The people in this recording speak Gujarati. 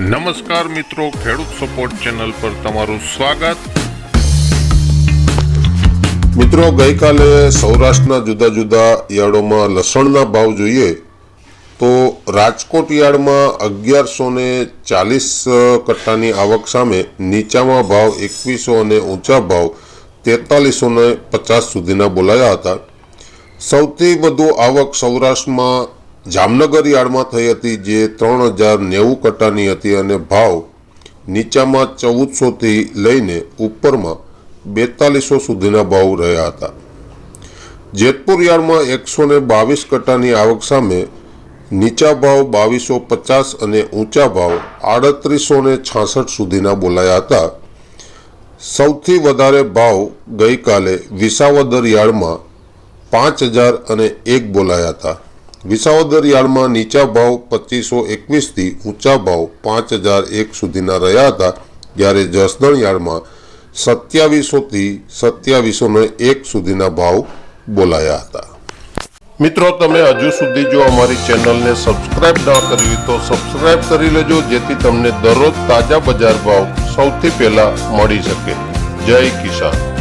નમસ્કાર મિત્રો, ખેડૂત સપોર્ટ ચેનલ પર તમારું સ્વાગત. મિત્રો, ગઈકાલે સૌરાષ્ટ્રના જુદા જુદા યાર્ડોમાં લસણના ભાવ જોઈએ તો રાજકોટ યાર્ડમાં અગિયારસો ને ચાલીસ કટ્ટાની આવક સામે નીચામાં ભાવ એકવીસો અને ઊંચા ભાવ તેતાલીસો ને પચાસ સુધીના બોલાયા હતા. સૌથી વધુ આવક સૌરાષ્ટ્રમાં જામનગર યાર્ડમાં થઈ હતી જે ત્રણ હજાર નેવું કટ્ટાની હતી અને ભાવ નીચામાં ચૌદસોથી લઈને ઉપરમાં બેતાલીસો સુધીના ભાવ રહ્યા હતા. જેતપુર યાર્ડમાં એકસો ને બાવીસ કટ્ટાની આવક સામે નીચા ભાવ બાવીસો પચાસ અને ઊંચા ભાવ આડત્રીસો ને છાસઠ સુધીના બોલાયા હતા. સૌથી વધારે ભાવ ગઈકાલે વિસાવદર યાર્ડમાં પાંચ હજાર અને એક બોલાયા હતા. વિસાવદર યાર્ડમાં નીચા ભાવ પચીસો એકવીસથી ઊંચા ભાવ પાંચ હજાર એક સુધીના રહ્યા હતા, જ્યારે જસદણ યાર્ડમાં સત્યાવીસોથી સત્યાવીસોને એક સુધીના ભાવ બોલાયા હતા. મિત્રો, તમે હજુ સુધી જો અમારી ચેનલને સબસ્ક્રાઇબ ના કરી તો સબસ્ક્રાઇબ કરી લેજો, જેથી તમને દરરોજ તાજા બજાર ભાવ સૌથી પહેલા મળી શકે. જય કિસાન.